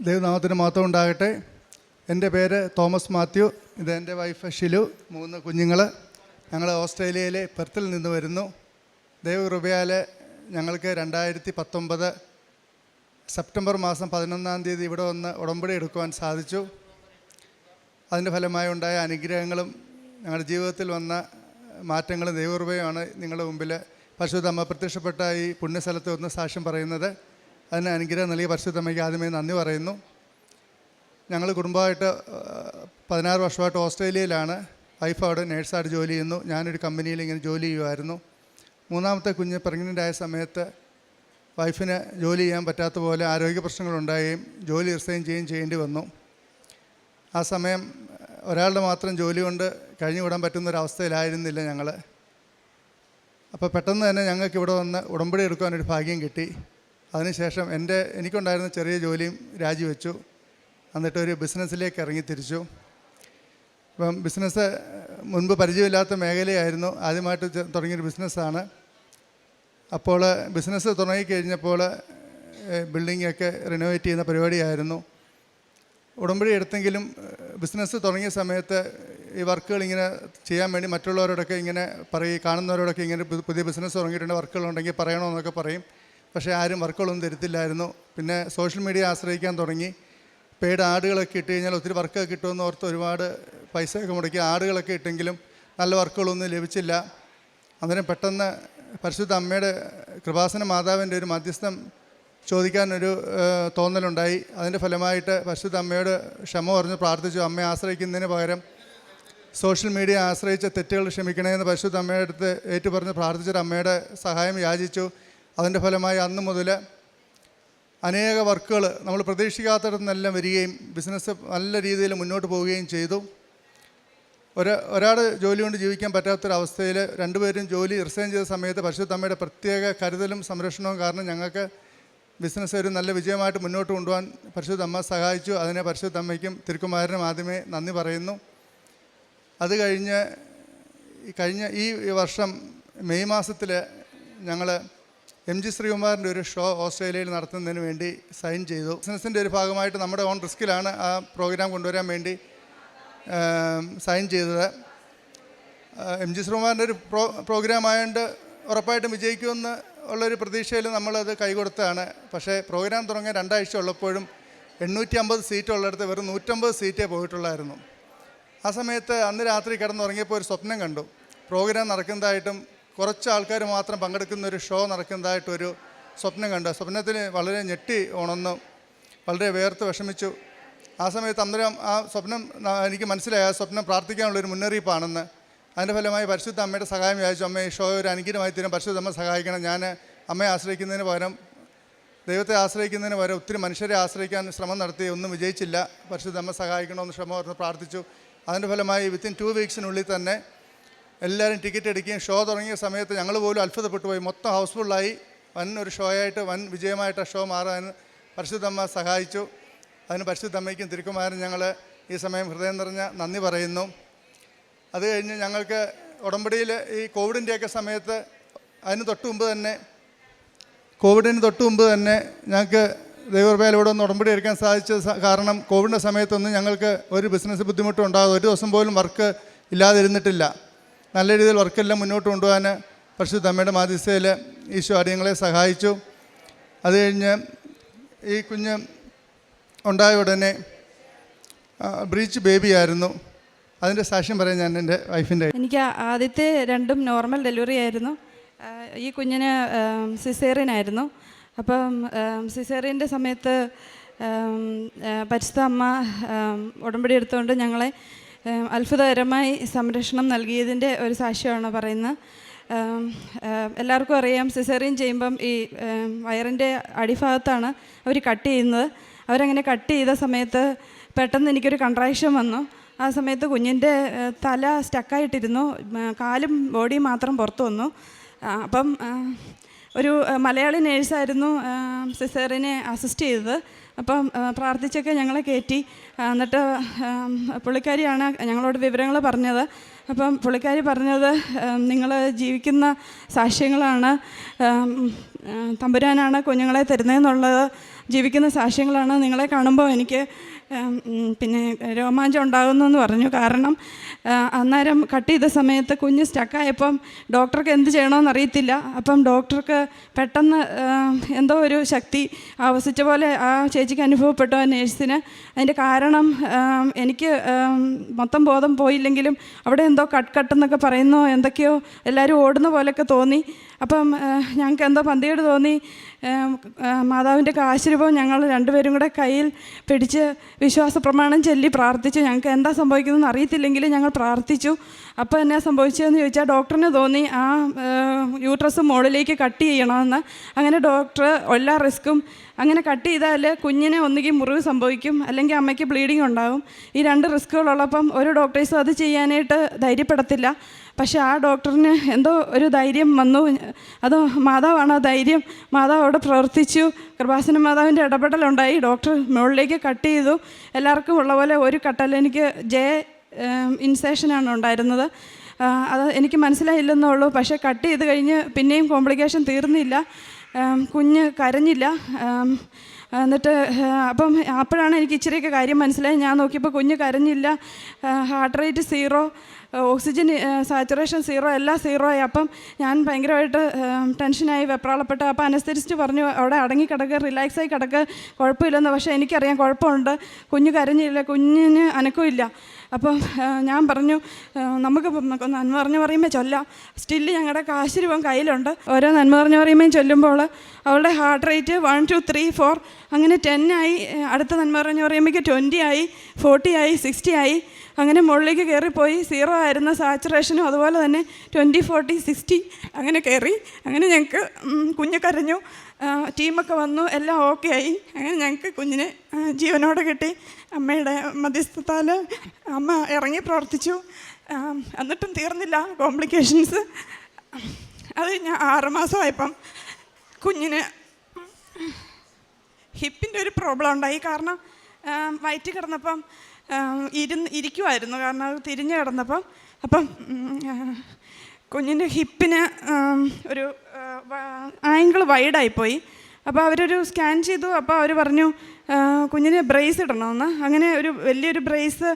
ദൈവനാമത്തിന് മാത്രം ഉണ്ടാകട്ടെ. എന്റെ പേര് തോമസ് മാത്യു. ഇത് എന്റെ വൈഫ് ഷിലു. മൂന്ന് കുഞ്ഞുങ്ങൾ ഞങ്ങൾ ഓസ്ട്രേലിയയിലെ പെർത്തിൽ നിന്ന് വരുന്നു. ദൈവകൃപയാൽ ഞങ്ങൾക്ക് രണ്ടായിരത്തി പത്തൊമ്പത് സെപ്റ്റംബർ മാസം പതിനൊന്നാം തീയതി ഇവിടെ വന്ന് ഉടമ്പടി എടുക്കുവാൻ സാധിച്ചു. അതിന്റെ ഫലമായി ഉണ്ടായ അനുഗ്രഹങ്ങളും ഞങ്ങളുടെ ജീവിതത്തിൽ വന്ന മാറ്റങ്ങളും ദൈവകൃപയുമാണ് നിങ്ങളുടെ മുമ്പിൽ പശുതമ്മ പ്രത്യക്ഷപ്പെട്ട ഈ പുണ്യസ്ഥലത്ത് ഒന്ന് സാക്ഷ്യം പറയുന്നത്. അതിന് അനുഗ്രഹം നൽകിയ പരിശുദ്ധമ്മയ്ക്ക് ആദ്യമേ നന്ദി പറയുന്നു. ഞങ്ങൾ കുടുംബമായിട്ട് പതിനാറ് വർഷമായിട്ട് ഓസ്ട്രേലിയയിലാണ്. വൈഫ് അവിടെ നേഴ്സായിട്ട് ജോലി ചെയ്യുന്നു. ഞാനൊരു കമ്പനിയിൽ ഇങ്ങനെ ജോലി ചെയ്യുമായിരുന്നു മൂന്നാമത്തെ കുഞ്ഞ് പ്രഗ്നന്റ് ആയ സമയത്ത് വൈഫിന് ജോലി ചെയ്യാൻ പറ്റാത്ത പോലെ ആരോഗ്യ പ്രശ്നങ്ങളുണ്ടാവുകയും ജോലി റിസൈൻ ചെയ്യുകയും ചെയ്യേണ്ടി വന്നു. ആ സമയം ഒരാളുടെ മാത്രം ജോലി കൊണ്ട് കഴിഞ്ഞുകൂടാൻ പറ്റുന്ന ഒരു അവസ്ഥയിലായിരുന്നില്ല ഞങ്ങൾ അപ്പോൾ പെട്ടെന്ന് തന്നെ ഞങ്ങൾക്ക് ഇവിടെ വന്ന് ഉടമ്പടി എടുക്കാനൊരു ഭാഗ്യം കിട്ടി. അതിനുശേഷം എന്റെ എനിക്കുണ്ടായിരുന്ന ചെറിയ ജോലിയും രാജിവെച്ചു എന്നിട്ട് ഒരു ബിസിനസ്സിലേക്ക് ഇറങ്ങി തിരിച്ചു. ഇപ്പം ബിസിനസ് മുൻപ് പരിചയമില്ലാത്ത മേഖലയായിരുന്നു. ആദ്യമായിട്ട് തുടങ്ങിയൊരു ബിസിനസ്സാണ്. അപ്പോൾ ബിസിനസ് തുടങ്ങിക്കഴിഞ്ഞപ്പോൾ ബിൽഡിങ്ങൊക്കെ റിനോവേറ്റ് ചെയ്യുന്ന പരിപാടിയായിരുന്നു. ഉടമ്പടി എടുത്തെങ്കിലും ബിസിനസ് തുടങ്ങിയ സമയത്ത് ഈ വർക്കുകൾ ഇങ്ങനെ ചെയ്യാൻ വേണ്ടി മറ്റുള്ളവരോടൊക്കെ ഇങ്ങനെ പറയും കാണുന്നവരോടൊക്കെ ഇങ്ങനെ പുതിയ ബിസിനസ് തുടങ്ങിയിട്ടുണ്ട് വർക്കുകളുണ്ടെങ്കിൽ പറയണമെന്നൊക്കെ പറയും. പക്ഷേ ആരും വർക്കുകളൊന്നും തരത്തില്ലായിരുന്നു. പിന്നെ സോഷ്യൽ മീഡിയ ആശ്രയിക്കാൻ തുടങ്ങി. പെയ്ഡ് ആടുകളൊക്കെ ഇട്ട് കഴിഞ്ഞാൽ ഒത്തിരി വർക്കൊക്കെ കിട്ടുമെന്ന് ഓർത്ത് ഒരുപാട് പൈസയൊക്കെ മുടക്കി ആടുകളൊക്കെ ഇട്ടെങ്കിലും നല്ല വർക്കുകളൊന്നും ലഭിച്ചില്ല. അന്നേരം പെട്ടെന്ന് പരിശുദ്ധ അമ്മയുടെ കൃപാസന മാതാവിന്റെ ഒരു മധ്യസ്ഥം ചോദിക്കാനൊരു തോന്നലുണ്ടായി. അതിന്റെ ഫലമായിട്ട് പരിശുദ്ധ അമ്മയോട് ക്ഷമ പറഞ്ഞ് പ്രാർത്ഥിച്ചു. അമ്മയെ ആശ്രയിക്കുന്നതിന് പകരം സോഷ്യൽ മീഡിയ ആശ്രയിച്ച തെറ്റുകൾ ക്ഷമിക്കണേ എന്ന് പരിശുദ്ധ അമ്മയുടെ അടുത്ത് ഏറ്റുപറഞ്ഞ് പ്രാർത്ഥിച്ചിട്ട് അമ്മയുടെ സഹായം യാചിച്ചു. അതിന്റെ ഫലമായി അന്ന് മുതൽ അനേക വർക്കുകൾ നമ്മൾ പ്രതീക്ഷിക്കാത്തടത്തുനിന്നെല്ലാം വരികയും ബിസിനസ് നല്ല രീതിയിൽ മുന്നോട്ട് പോവുകയും ചെയ്തു. ഒരു ഒരാൾ ജോലി കൊണ്ട് ജീവിക്കാൻ പറ്റാത്തൊരവസ്ഥയിൽ രണ്ടുപേരും ജോലി റിസൈൻ ചെയ്ത സമയത്ത് പരിശുദ്ധമ്മയുടെ പ്രത്യേക കരുതലും സംരക്ഷണവും കാരണം ഞങ്ങൾക്ക് ബിസിനസ് ഒരു നല്ല വിജയമായിട്ട് മുന്നോട്ട് കൊണ്ടുപോകാൻ പരിശുദ്ധമ്മ സഹായിച്ചു. അതിനെ പരിശുദ്ധമ്മയ്ക്കും തിരുക്കുമാരനും ആദ്യമേ നന്ദി പറയുന്നു. അത് കഴിഞ്ഞ് കഴിഞ്ഞ ഈ വർഷം മെയ് മാസത്തിൽ ഞങ്ങൾ എം ജി ശ്രീകുമാറിന്റെ ഒരു ഷോ ഓസ്ട്രേലിയയിൽ നടത്തുന്നതിന് വേണ്ടി സൈൻ ചെയ്തു. ബിസിനസ്സിന്റെ ഒരു ഭാഗമായിട്ട് നമ്മുടെ ഓൺ റിസ്കിലാണ് ആ പ്രോഗ്രാം കൊണ്ടുവരാൻ വേണ്ടി സൈൻ ചെയ്തത്. എം ജി ശ്രീകുമാറിന്റെ ഒരു പ്രോ പ്രോഗ്രാം ആയതുകൊണ്ട് ഉറപ്പായിട്ടും വിജയിക്കുമെന്ന് ഉള്ളൊരു പ്രതീക്ഷയിൽ നമ്മളത് കൈകൊടുത്തതാണ്. പക്ഷേ പ്രോഗ്രാം തുടങ്ങിയ രണ്ടാഴ്ച ഉള്ളപ്പോഴും എണ്ണൂറ്റി അമ്പത് സീറ്റ് ഉള്ളിടത്ത് വെറും നൂറ്റമ്പത് സീറ്റേ പോയിട്ടുള്ളായിരുന്നു. ആ സമയത്ത് അന്ന് രാത്രി കിടന്നുറങ്ങിയപ്പോൾ ഒരു സ്വപ്നം കണ്ടു. പ്രോഗ്രാം നടക്കുന്നതായിട്ടും കുറച്ച് ആൾക്കാർ മാത്രം പങ്കെടുക്കുന്ന ഒരു ഷോ നടക്കുന്നതായിട്ടൊരു സ്വപ്നം കണ്ടു. സ്വപ്നത്തിൽ വളരെ ഞെട്ടി ഉണർന്നു. വളരെ വേർത്ത് വിഷമിച്ചു. ആ സമയത്ത് അന്നേരം ആ സ്വപ്നം എനിക്ക് മനസ്സിലായി. ആ സ്വപ്നം പ്രാർത്ഥിക്കാനുള്ളൊരു മുന്നറിയിപ്പാണെന്ന്. അതിന്റെ ഫലമായി പരിശുദ്ധ അമ്മയുടെ സഹായം യാചിച്ചു അമ്മ ഈ ഷോ ഒരു അനുഗ്രഹമായി തീരും. പരിശുദ്ധ അമ്മ സഹായിക്കണം. ഞാൻ അമ്മയെ ആശ്രയിക്കുന്നതിന് പകരം ദൈവത്തെ ആശ്രയിക്കുന്നതിന് പകരം ഒത്തിരി മനുഷ്യരെ ആശ്രയിക്കാൻ ശ്രമം നടത്തി. ഒന്നും വിജയിച്ചില്ല. പരിശുദ്ധ അമ്മ സഹായിക്കണമെന്ന് ശ്രമം പറഞ്ഞ് പ്രാർത്ഥിച്ചു. അതിന്റെ ഫലമായി വിത്തിൻ ടു വീക്സിനുള്ളിൽ തന്നെ എല്ലാവരും ടിക്കറ്റ് എടുക്കുകയും ഷോ തുടങ്ങിയ സമയത്ത് ഞങ്ങൾ പോലും അത്ഭുതപ്പെട്ടു പോയി മൊത്തം ഹൗസ്ഫുള്ളായി വൻ ഒരു ഷോ ആയിട്ട് വൻ വിജയമായിട്ട് ഷോ മാറാൻ പരിശുദ്ധമ്മ സഹായിച്ചു. അതിന് പരിശുദ്ധമ്മയ്ക്കും തിരുക്കുമാരനും ഞങ്ങൾ ഈ സമയം ഹൃദയം നിറഞ്ഞ നന്ദി പറയുന്നു. അത് കഴിഞ്ഞ് ഞങ്ങൾക്ക് ഉടമ്പടിയിൽ ഈ കോവിഡിന്റെയൊക്കെ സമയത്ത് അതിന് തൊട്ട് മുമ്പ് തന്നെ കോവിഡിന് തൊട്ട് മുമ്പ് തന്നെ ഞങ്ങൾക്ക് ദൈവകൃപയിലൂടെ ഒന്ന് ഉടമ്പടി എടുക്കാൻ സാധിച്ച കാരണം കോവിഡിന്റെ സമയത്തൊന്നും ഞങ്ങൾക്ക് ഒരു ബിസിനസ് ബുദ്ധിമുട്ടും ഉണ്ടാകും ഒരു ദിവസം പോലും വർക്ക് ഇല്ലാതിരുന്നിട്ടില്ല. നല്ല രീതിയിൽ വർക്കെല്ലാം മുന്നോട്ട് കൊണ്ടുപോകാൻ പരിശുദ്ധ അമ്മയുടെ മാധ്യസ്ഥയിൽ ഈശോ അടിയങ്ങളെ സഹായിച്ചു. അത് കഴിഞ്ഞ് ഈ കുഞ്ഞ് ഉണ്ടായ ഉടനെ ബ്രീച്ച് ബേബി ആയിരുന്നു. അതിന്റെ സാക്ഷ്യം പറയാൻ ഞാൻ എന്റെ വൈഫിന്റെ എനിക്ക് ആദ്യത്തെ രണ്ടും നോർമൽ ഡെലിവറി ആയിരുന്നു. ഈ കുഞ്ഞിന് സിസേറിയൻ ആയിരുന്നു. അപ്പം സിസേറിയന്റെ സമയത്ത് പരിശുദ്ധ അമ്മ ഉടമ്പടി എടുത്തുകൊണ്ട് ഞങ്ങളെ അത്ഭുതകരമായി സംരക്ഷണം നൽകിയതിന്റെ ഒരു സാക്ഷ്യമാണ് പറയുന്നത്? എല്ലാവർക്കും അറിയാം സിസേറിയൻ ചെയ്യുമ്പം ഈ വയറിന്റെ അടിഭാഗത്താണ് അവർ കട്ട് ചെയ്യുന്നത്. അവരങ്ങനെ കട്ട് ചെയ്ത സമയത്ത് പെട്ടെന്ന് എനിക്കൊരു കൺട്രാക്ഷൻ വന്നു. ആ സമയത്ത് കുഞ്ഞിന്റെ തല സ്റ്റക്കായിട്ടിരുന്നു കാലും ബോഡിയും മാത്രം പുറത്തു വന്നു. അപ്പം ഒരു മലയാളി നേഴ്സായിരുന്നു സിസേറിനെ അസിസ്റ്റ് ചെയ്തത്. അപ്പം പ്രാർത്ഥിച്ചൊക്കെ ഞങ്ങളെ കയറ്റി എന്നിട്ട് പുള്ളിക്കാരിയാണ് ഞങ്ങളോട് വിവരങ്ങൾ പറഞ്ഞത്. അപ്പം പുള്ളിക്കാരി പറഞ്ഞത് നിങ്ങൾ ജീവിക്കുന്ന സാക്ഷ്യങ്ങളാണ് തമ്പുരാനാണ് കുഞ്ഞുങ്ങളെ തരുന്നതെന്നുള്ളത്. ജീവിക്കുന്ന സാക്ഷ്യങ്ങളാണ് നിങ്ങളെ കാണുമ്പോൾ എനിക്ക് പിന്നെ രോമാഞ്ചം ഉണ്ടാകുന്നു എന്ന് പറഞ്ഞു. കാരണം അന്നേരം കട്ട് ചെയ്ത സമയത്ത് കുഞ്ഞ് സ്റ്റക്കായപ്പം ഡോക്ടർക്ക് എന്ത് ചെയ്യണമെന്ന് അറിയത്തില്ല. അപ്പം ഡോക്ടർക്ക് പെട്ടെന്ന് എന്തോ ഒരു ശക്തി ആവസിച്ച പോലെ ആ ചേച്ചിക്ക് അനുഭവപ്പെട്ടു ആ നേഴ്സിന് അതിന്റെ കാരണം എനിക്ക് മൊത്തം ബോധം പോയില്ലെങ്കിലും അവിടെ എന്തോ കട്ട് കട്ടെന്നൊക്കെ പറയുന്നു. എന്തൊക്കെയോ എല്ലാവരും ഓടുന്ന പോലെയൊക്കെ തോന്നി. അപ്പം ഞങ്ങൾക്ക് എന്തോ പന്തിയോട് തോന്നി. മാതാവിന്റെ കാശുരൂപം ഞങ്ങൾ രണ്ടുപേരും കൂടെ കയ്യിൽ പിടിച്ച് വിശ്വാസ പ്രമാണം ചൊല്ലി പ്രാർത്ഥിച്ചു. ഞങ്ങൾക്ക് എന്താ സംഭവിക്കുന്നതെന്ന് അറിയത്തില്ലെങ്കിലും ഞങ്ങൾ പ്രാർത്ഥിച്ചു. അപ്പോൾ എന്നാ സംഭവിച്ചതെന്ന് ചോദിച്ചാൽ ഡോക്ടറിന് തോന്നി ആ യൂട്രസ് മുകളിലേക്ക് കട്ട് ചെയ്യണമെന്ന്. അങ്ങനെ ഡോക്ടർ എല്ലാ റിസ്ക്കും അങ്ങനെ കട്ട് ചെയ്താൽ കുഞ്ഞിനെ ഒന്നുകിൽ മുറിവ് സംഭവിക്കും അല്ലെങ്കിൽ അമ്മയ്ക്ക് ബ്ലീഡിംഗ് ഉണ്ടാകും ഈ രണ്ട് റിസ്ക്കുകളുള്ളപ്പം ഒരു ഡോക്ടേഴ്സും അത് ചെയ്യാനായിട്ട് ധൈര്യപ്പെടത്തില്ല. പക്ഷേ ആ ഡോക്ടറിന് എന്തോ ഒരു ധൈര്യം വന്നു. അത് മാതാവാണ് ആ ധൈര്യം. മാതാവ് അവിടെ പ്രവർത്തിച്ചു. കൃപാസന മാതാവിന്റെ ഇടപെടലുണ്ടായി. ഡോക്ടർ മുകളിലേക്ക് കട്ട് ചെയ്തു. എല്ലാവർക്കും ഉള്ള പോലെ ഒരു കട്ടൽ എനിക്ക് ജെ ഇൻസേഷനാണ് ഉണ്ടായിരുന്നത്. അത് എനിക്ക് മനസ്സിലായില്ലെന്നുള്ളൂ. പക്ഷേ കട്ട് ചെയ്ത് കഴിഞ്ഞ് പിന്നെയും കോംപ്ലിക്കേഷൻ തീർന്നില്ല. കുഞ്ഞ് കരഞ്ഞില്ല. എന്നിട്ട് അപ്പം അപ്പോഴാണ് എനിക്ക് ഇച്ചിരിയൊക്കെ കാര്യം മനസ്സിലായി. ഞാൻ നോക്കിയപ്പോൾ കുഞ്ഞ് കരഞ്ഞില്ല. Heart rate zero oxygen saturation zero എല്ലാം സീറോ ആയി. അപ്പം ഞാൻ ഭയങ്കരമായിട്ട് ടെൻഷനായി വെപ്രാളപ്പെട്ടു. അപ്പോൾ അനസ്തരിസ്റ്റ് പറഞ്ഞു അവിടെ അടങ്ങി കിടക്കുക റിലാക്സ് ആയി കിടക്കുക കുഴപ്പമില്ലെന്ന്. പക്ഷേ എനിക്കറിയാം കുഴപ്പമുണ്ട്. കുഞ്ഞ് കരഞ്ഞില്ല. കുഞ്ഞിന് അനക്കമില്ല അപ്പം ഞാൻ പറഞ്ഞു നമുക്ക് നന്മ പറഞ്ഞു പറയുമ്പോൾ ചൊല്ലാം. സ്റ്റില്ല് ഞങ്ങളുടെ കാശ് രൂപം കയ്യിലുണ്ട്. ഓരോ നന്മ പറഞ്ഞു പറയുമ്പോൾ ചൊല്ലുമ്പോൾ അവളുടെ heart rate one two three four അങ്ങനെ ടെൻ ആയി അടുത്ത നന്മ പറഞ്ഞു പറയുമ്പോഴേക്ക് ട്വന്റി ആയി ഫോർട്ടി ആയി സിക്സ്റ്റി ആയി അങ്ങനെ മുകളിലേക്ക് കയറിപ്പോയി സീറോ ആയിരുന്ന സാച്ചുറേഷനും അതുപോലെ തന്നെ ട്വന്റി ഫോർട്ടി സിക്സ്റ്റി അങ്ങനെ കയറി അങ്ങനെ ഞങ്ങൾക്ക് കുഞ്ഞു കരഞ്ഞു. ടീമൊക്കെ വന്നു എല്ലാം ഓക്കെ ആയി. അങ്ങനെ ഞങ്ങൾക്ക് കുഞ്ഞിനെ ജീവനോടെ കിട്ടി. അമ്മയുടെ മധ്യസ്ഥത്താൽ അമ്മ ഇറങ്ങി പ്രവർത്തിച്ചു. എന്നിട്ടും തീർന്നില്ല കോംപ്ലിക്കേഷൻസ് അത് ഞാൻ ആറുമാസമായപ്പം കുഞ്ഞിന് ഹിപ്പിന്റെ ഒരു പ്രോബ്ലം ഉണ്ടായി. കാരണം വയറ്റിൽ കിടന്നപ്പം ഇരുന്ന് ഇരിക്കുമായിരുന്നു കാരണം അത് തിരിഞ്ഞ് കിടന്നപ്പം അപ്പം കുഞ്ഞിന്റെ ഹിപ്പിന് ഒരു ആംഗിൾ വൈഡായിപ്പോയി. അപ്പോൾ അവരൊരു സ്കാൻ ചെയ്തു. അപ്പോൾ അവർ പറഞ്ഞു കുഞ്ഞിന് ബ്രേസ് ഇടണമെന്ന്. അങ്ങനെ ഒരു വലിയൊരു ബ്രേസ്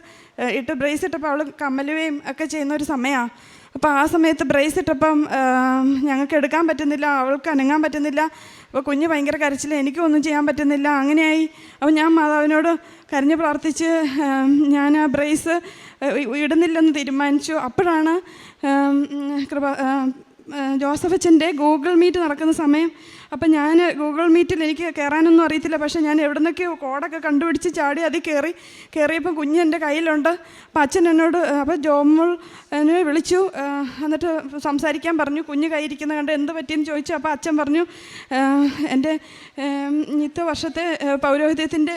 ഇട്ട് ബ്രേസ് ഇട്ടപ്പോൾ അവൾ കമ്മലുകയും ഒക്കെ ചെയ്യുന്ന ഒരു സമയമാണ്. അപ്പോൾ ആ സമയത്ത് ബ്രേസ് ഇട്ടപ്പം ഞങ്ങൾക്ക് എടുക്കാൻ പറ്റുന്നില്ല അവൾക്ക് അനങ്ങാൻ പറ്റുന്നില്ല. അപ്പോൾ കുഞ്ഞ് ഭയങ്കര കരച്ചില്ല എനിക്കും ഒന്നും ചെയ്യാൻ പറ്റുന്നില്ല. അങ്ങനെയായി. അപ്പോൾ ഞാൻ മാതാവിനോട് കരഞ്ഞ് പ്രാർത്ഥിച്ച് ഞാൻ ആ ബ്രേസ് ഇടുന്നില്ലെന്ന് തീരുമാനിച്ചു. അപ്പോഴാണ് കൃപ ആം, ആ, ജോസഫ് അച്ഛന്റെ ഗൂഗിൾ മീറ്റ് നടക്കുന്ന സമയം അപ്പം ഞാൻ ഗൂഗിൾ മീറ്റിൽ എനിക്ക് കയറാനൊന്നും അറിയത്തില്ല. പക്ഷേ ഞാൻ എവിടെ കോടൊക്കെ കണ്ടുപിടിച്ച് ചാടി അതിൽ കയറി കയറിയപ്പോൾ കുഞ്ഞ് എന്റെ കയ്യിലുണ്ട്. അപ്പം അച്ഛൻ എന്നോട് അപ്പോൾ ജോമോൾ എന്നെ വിളിച്ചു. എന്നിട്ട് സംസാരിക്കാൻ പറഞ്ഞു. കുഞ്ഞ് കയ്യിരിക്കുന്ന കണ്ട് എന്ത് പറ്റിയെന്ന് ചോദിച്ചു. അപ്പോൾ അച്ഛൻ പറഞ്ഞു എന്റെ ഇത്ത വർഷത്തെ പൗരോഹിത്യത്തിന്റെ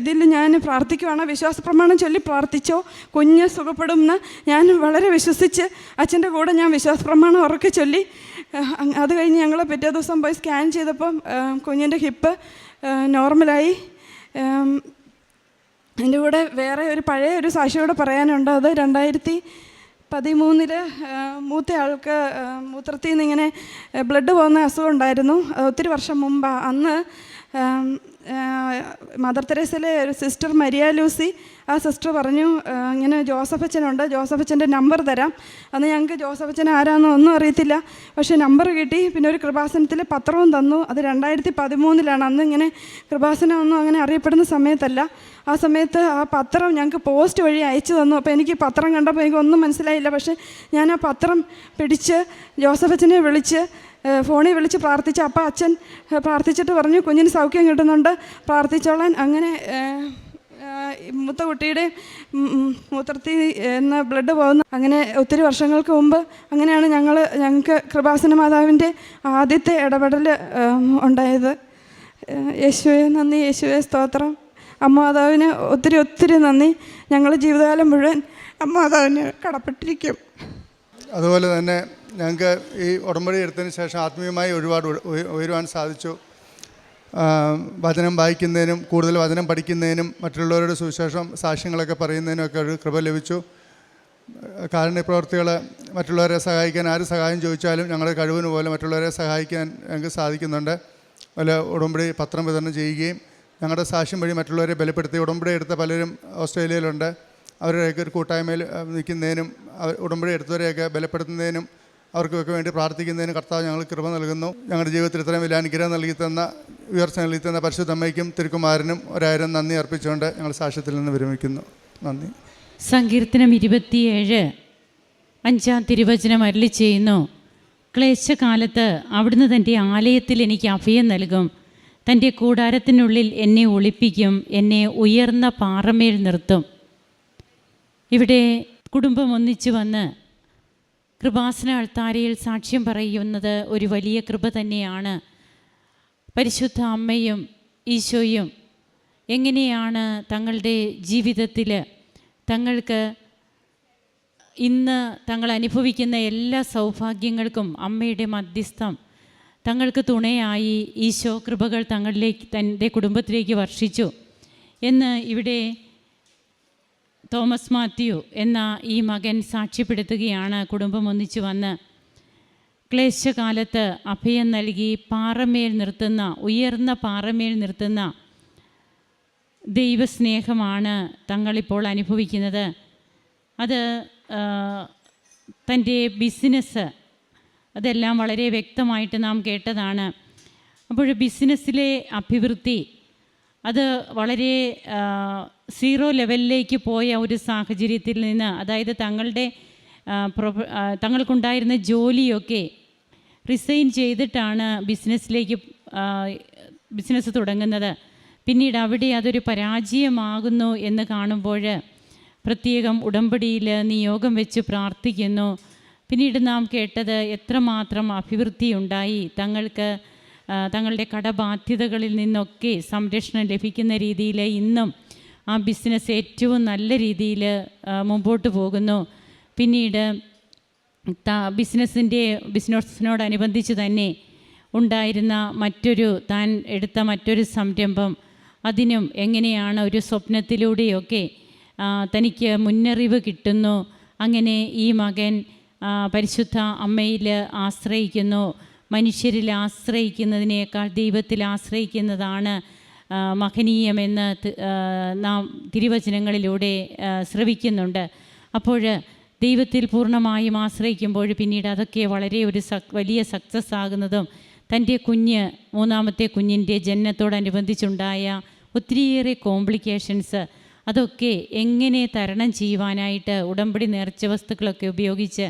ഇതിൽ ഞാൻ പ്രാർത്ഥിക്കുവാണ്. വിശ്വാസ പ്രമാണം ചൊല്ലി പ്രാർത്ഥിച്ചോ. കുഞ്ഞ് സുഖപ്പെടുമെന്ന് ഞാൻ വളരെ വിശ്വസിച്ച് അച്ഛന്റെ കൂടെ ഞാൻ വിശ്വാസ പ്രമാണം ഉറക്കെ ചൊല്ലി അത് കഴിഞ്ഞ് ഞങ്ങൾ പിറ്റേ ദിവസം പോയി സ്കാൻ ചെയ്തപ്പം കുഞ്ഞിന്റെ ഹിപ്പ് നോർമലായി. എന്റെ കൂടെ വേറെ ഒരു പഴയ ഒരു സാക്ഷിയോട് പറയാനുണ്ട്. അത് രണ്ടായിരത്തി പതിമൂന്നിൽ മൂത്ത ആൾക്ക് മൂത്രത്തിൽ നിന്ന് ഇങ്ങനെ ബ്ലഡ് പോകുന്ന അസുഖം ഉണ്ടായിരുന്നു. ഒത്തിരി വർഷം മുമ്പാണ് അന്ന് മദർ തെരേസയിലെ ഒരു സിസ്റ്റർ മരിയ ലൂസി ആ സിസ്റ്റർ പറഞ്ഞു ഇങ്ങനെ ജോസഫ് അച്ഛനുണ്ട് ജോസഫ് അച്ഛന്റെ നമ്പർ തരാം. അന്ന് ഞങ്ങൾക്ക് ജോസഫ് അച്ഛൻ ആരാണെന്ന് ഒന്നും അറിയത്തില്ല. പക്ഷേ നമ്പർ കിട്ടി പിന്നെ ഒരു കൃപാസനത്തിൽ പത്രവും തന്നു. അത് രണ്ടായിരത്തി പതിമൂന്നിലാണ് അന്ന് ഇങ്ങനെ കൃപാസനം ഒന്നും അങ്ങനെ അറിയപ്പെടുന്ന സമയത്തല്ല. ആ സമയത്ത് ആ പത്രം ഞങ്ങൾക്ക് പോസ്റ്റ് വഴി അയച്ചു തന്നു. അപ്പോൾ എനിക്ക് പത്രം കണ്ടപ്പോൾ എനിക്കൊന്നും മനസ്സിലായില്ല. പക്ഷേ ഞാൻ ആ പത്രം പിടിച്ച് ജോസഫ് അച്ഛനെ വിളിച്ച് ഫോണിൽ വിളിച്ച് പ്രാർത്ഥിച്ചു അപ്പം അച്ഛൻ പ്രാർത്ഥിച്ചിട്ട് പറഞ്ഞു കുഞ്ഞിന് സൗഖ്യം കിട്ടുന്നുണ്ട് പ്രാർത്ഥിച്ചോളാൻ. അങ്ങനെ മൂത്ത കുട്ടിയുടെ മൂത്രത്തിൽ എന്ന ബ്ലഡ് പോകുന്ന അങ്ങനെ ഒത്തിരി വർഷങ്ങൾക്ക് മുമ്പ് അങ്ങനെയാണ് ഞങ്ങൾ ഞങ്ങൾക്ക് കൃപാസന മാതാവിന്റെ ആദ്യത്തെ ഇടപെടൽ ഉണ്ടായത്. യേശുവെ നന്ദി യേശുവെ സ്തോത്രം. അമ്മ മാതാവിന് ഒത്തിരി ഒത്തിരി നന്ദി. ഞങ്ങൾ ജീവിതകാലം മുഴുവൻ അമ്മ മാതാവിന് കടപ്പെട്ടിരിക്കും. അതുപോലെ തന്നെ ഞങ്ങൾക്ക് ഈ ഉടമ്പടി എടുത്തതിന് ശേഷം ആത്മീയമായി ഒരുപാട് ഉയ- ഉയ- ഉയരുവാൻ സാധിച്ചു. വചനം വായിക്കുന്നതിനും കൂടുതൽ വചനം പഠിക്കുന്നതിനും മറ്റുള്ളവരുടെ സുവിശേഷം സാക്ഷ്യങ്ങളൊക്കെ പറയുന്നതിനും ഒക്കെ ഒരു കൃപ ലഭിച്ചു. കാരുണ്യ പ്രവർത്തികൾ മറ്റുള്ളവരെ സഹായിക്കാൻ ആര് സഹായം ചോദിച്ചാലും ഞങ്ങളുടെ കഴിവിന് പോലെ മറ്റുള്ളവരെ സഹായിക്കാൻ ഞങ്ങൾക്ക് സാധിക്കുന്നുണ്ട്. അതുപോലെ ഉടമ്പടി പത്രം വിതരണം ചെയ്യുകയും ഞങ്ങളുടെ സാക്ഷ്യം വഴി മറ്റുള്ളവരെ ബലപ്പെടുത്തി ഉടമ്പടി എടുത്ത പലരും ഓസ്ട്രേലിയയിലുണ്ട്. അവരുടെയൊക്കെ ഒരു കൂട്ടായ്മയിൽ നിൽക്കുന്നതിനും ഉടമ്പടി എടുത്തവരെയൊക്കെ ബലപ്പെടുത്തുന്നതിനും അവർക്കൊക്കെ വേണ്ടി പ്രാർത്ഥിക്കുന്നതിനും കർത്താവ് ഞങ്ങൾ കൃപ നൽകുന്നു. ഞങ്ങളുടെ ജീവിതത്തിൽ ഇത്രയും വലിയ അനുഗ്രഹം നൽകി തന്ന ഉയർച്ച നൽകി തന്ന പരിശുദ്ധമ്മയ്ക്കും തിരുക്കുമാരനും ഒരായിരം നന്ദി അർപ്പിച്ചുകൊണ്ട് ഞങ്ങൾ സാക്ഷ്യത്തിൽ നിന്ന് വിരമിക്കുന്നു. നന്ദി. സങ്കീർത്തനം ഇരുപത്തിയേഴ് അഞ്ചാം തിരുവചനം അരളി ചെയ്യുന്നു ക്ലേശകാലത്ത് അവിടുന്ന് തന്റെ ആലയത്തിൽ എനിക്ക് അഭയം നൽകും. തന്റെ കൂടാരത്തിനുള്ളിൽ എന്നെ ഒളിപ്പിക്കും. എന്നെ ഉയർന്ന പാറമേൽ നിർത്തും. ഇവിടെ കുടുംബം ഒന്നിച്ചു വന്ന് കൃപാസന അൾത്താരയിൽ സാക്ഷ്യം പറയുന്നത് ഒരു വലിയ കൃപ തന്നെയാണ്. പരിശുദ്ധ അമ്മയും ഈശോയും എങ്ങനെയാണ് തങ്ങളുടെ ജീവിതത്തിൽ തങ്ങൾക്ക് ഇന്ന് തങ്ങൾ അനുഭവിക്കുന്ന എല്ലാ സൗഭാഗ്യങ്ങൾക്കും അമ്മയുടെ മധ്യസ്ഥം തങ്ങൾക്ക് തുണയായി ഈശോ കൃപകൾ തങ്ങളിലേക്ക് തന്റെ കുടുംബത്തിലേക്ക് വർഷിച്ചു എന്ന് ഇവിടെ തോമസ് മാത്യു എന്ന ഈ മകൻ സാക്ഷ്യപ്പെടുത്തുകയാണ്. കുടുംബം ഒന്നിച്ചു വന്ന് ക്ലേശകാലത്ത് അഭയം നൽകി പാറമേൽ നിർത്തുന്ന ഉയർന്ന പാറമേൽ നിർത്തുന്ന ദൈവസ്നേഹമാണ് തങ്ങളിപ്പോൾ അനുഭവിക്കുന്നത്. അത് തന്റെ ബിസിനസ് അതെല്ലാം വളരെ വ്യക്തമായിട്ട് നാം കേട്ടതാണ്. അപ്പോൾ ബിസിനസ്സിലെ അഭിവൃദ്ധി അത് വളരെ സീറോ ലെവലിലേക്ക് പോയ ഒരു സാഹചര്യത്തിൽ നിന്ന് അതായത് തങ്ങളുടെ തങ്ങൾക്കുണ്ടായിരുന്ന ജോലിയൊക്കെ റിസൈൻ ചെയ്തിട്ടാണ് ബിസിനസ്സിലേക്ക് ബിസിനസ് തുടങ്ങുന്നത്. പിന്നീട് അവിടെ അതൊരു പരാജയമാകുന്നു എന്ന് കാണുമ്പോൾ പ്രത്യേകം ഉടമ്പടിയിൽ നിയോഗം വെച്ച് പ്രാർത്ഥിക്കുന്നു. പിന്നീട് നാം കേട്ടത് എത്രമാത്രം അഭിവൃദ്ധി ഉണ്ടായി തങ്ങൾക്ക് തങ്ങളുടെ കടബാധ്യതകളിൽ നിന്നൊക്കെ സംരക്ഷണം ലഭിക്കുന്ന രീതിയിൽ ഇന്നും ആ ബിസിനസ് ഏറ്റവും നല്ല രീതിയിൽ മുമ്പോട്ട് പോകുന്നു. പിന്നീട് ബിസിനസ്സിന്റെ ബിസിനസ്സിനോടനുബന്ധിച്ച് തന്നെ ഉണ്ടായിരുന്ന മറ്റൊരു താൻ എടുത്ത മറ്റൊരു സംരംഭം അതിനും എങ്ങനെയാണ് ഒരു സ്വപ്നത്തിലൂടെയൊക്കെ തനിക്ക് മുന്നറിവ് കിട്ടുന്നു. അങ്ങനെ ഈ മകൻ പരിശുദ്ധ അമ്മയിൽ ആശ്രയിക്കുന്നു. മനുഷ്യരിൽ ആശ്രയിക്കുന്നതിനേക്കാൾ ദൈവത്തിൽ ആശ്രയിക്കുന്നതാണ് മഹനീയമെന്ന് നാം തിരുവചനങ്ങളിലൂടെ ശ്രവിക്കുന്നുണ്ട്. അപ്പോൾ ദൈവത്തിൽ പൂർണമായും ആശ്രയിക്കുമ്പോൾ പിന്നീട് അതൊക്കെ വളരെ ഒരു വലിയ സക്സസ് ആകുന്നതും തന്റെ കുഞ്ഞ് മൂന്നാമത്തെ കുഞ്ഞിന്റെ ജനനത്തോടനുബന്ധിച്ചുണ്ടായ ഒത്തിരിയേറെ കോംപ്ലിക്കേഷൻസ് അതൊക്കെ എങ്ങനെ തരണം ചെയ്യുവാനായിട്ട് ഉടമ്പടി നേർച്ച വസ്തുക്കളൊക്കെ ഉപയോഗിച്ച്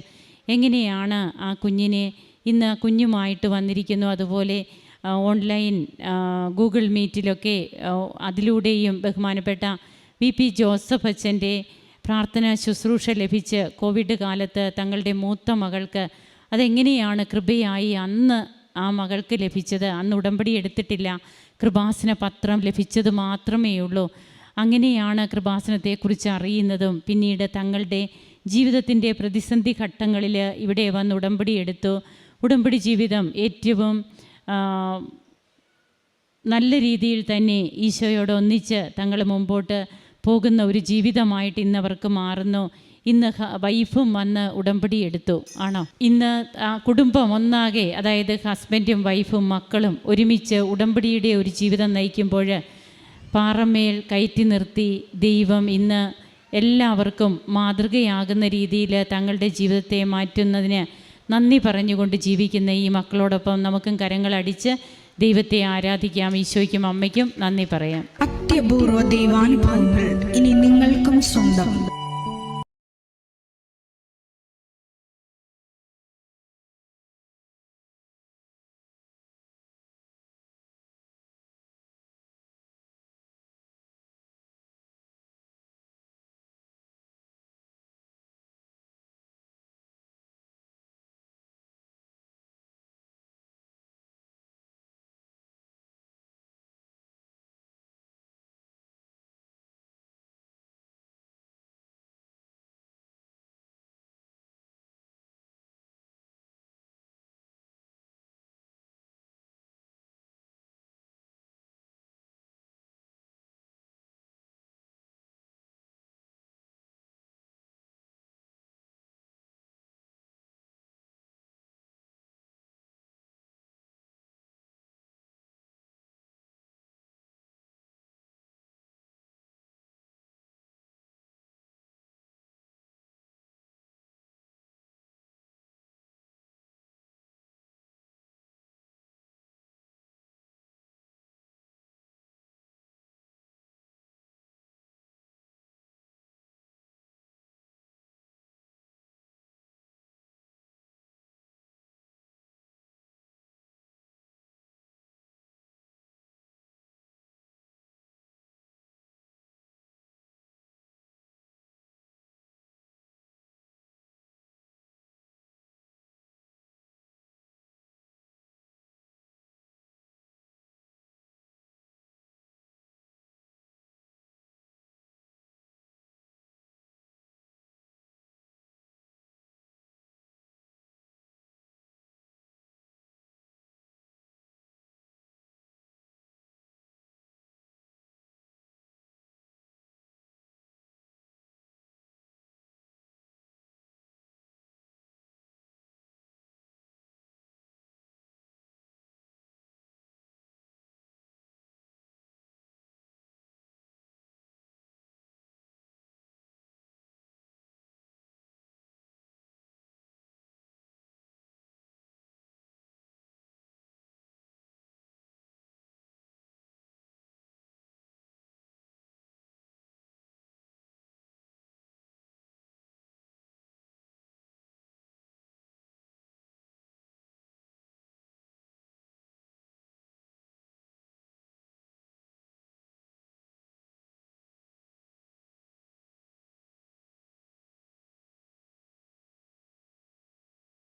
എങ്ങനെയാണ് ആ കുഞ്ഞിനെ ഇന്ന് കുഞ്ഞുമായിട്ട് വന്നിരിക്കുന്നു. അതുപോലെ ഓൺലൈൻ ഗൂഗിൾ മീറ്റിലൊക്കെ അതിലൂടെയും ബഹുമാനപ്പെട്ട വി പി ജോസഫ് അച്ഛന്റെ പ്രാർത്ഥന ശുശ്രൂഷ ലഭിച്ച് കോവിഡ് കാലത്ത് തങ്ങളുടെ മൂത്ത മകൾക്ക് അതെങ്ങനെയാണ് കൃപയായി അന്ന് ആ മകൾക്ക് ലഭിച്ചത്? അന്ന് ഉടമ്പടി എടുത്തിട്ടില്ല. കൃപാസന പത്രം ലഭിച്ചത് മാത്രമേ ഉള്ളൂ. അങ്ങനെയാണ് കൃപാസനത്തെക്കുറിച്ച് അറിയുന്നതും. പിന്നീട് തങ്ങളുടെ ജീവിതത്തിന്റെ പ്രതിസന്ധി ഘട്ടങ്ങളിൽ ഇവിടെ വന്ന് ഉടമ്പടി എടുത്തു. ഉടമ്പടി ജീവിതം ഏറ്റവും നല്ല രീതിയിൽ തന്നെ ഈശോയോട് ഒന്നിച്ച് തങ്ങൾ മുമ്പോട്ട് പോകുന്ന ഒരു ജീവിതമായിട്ട് ഇന്നവർക്ക് മാറുന്നു. ഇന്ന് വൈഫും വന്ന് ഉടമ്പടി എടുത്തു. ആണോ? ഇന്ന് കുടുംബം ഒന്നാകെ അതായത് ഹസ്ബൻഡും വൈഫും മക്കളും ഒരുമിച്ച് ഉടമ്പടിയുടെ ഒരു ജീവിതം നയിക്കുമ്പോൾ പാറമേൽ കയറ്റി നിർത്തി ദൈവം ഇന്ന് എല്ലാവർക്കും മാതൃകയാകുന്ന രീതിയിൽ തങ്ങളുടെ ജീവിതത്തെ മാറ്റുന്നതിന് നന്ദി പറഞ്ഞുകൊണ്ട് ജീവിക്കുന്ന ഈ മക്കളോടൊപ്പം നമുക്കും കരങ്ങളടിച്ച് ദൈവത്തെ ആരാധിക്കാം ഈശോയ്ക്കും അമ്മയ്ക്കും നന്ദി പറയാം. അത്യപൂർവ ദൈവാനുഭവങ്ങൾ ഇനി നിങ്ങൾക്കും സ്വന്തം.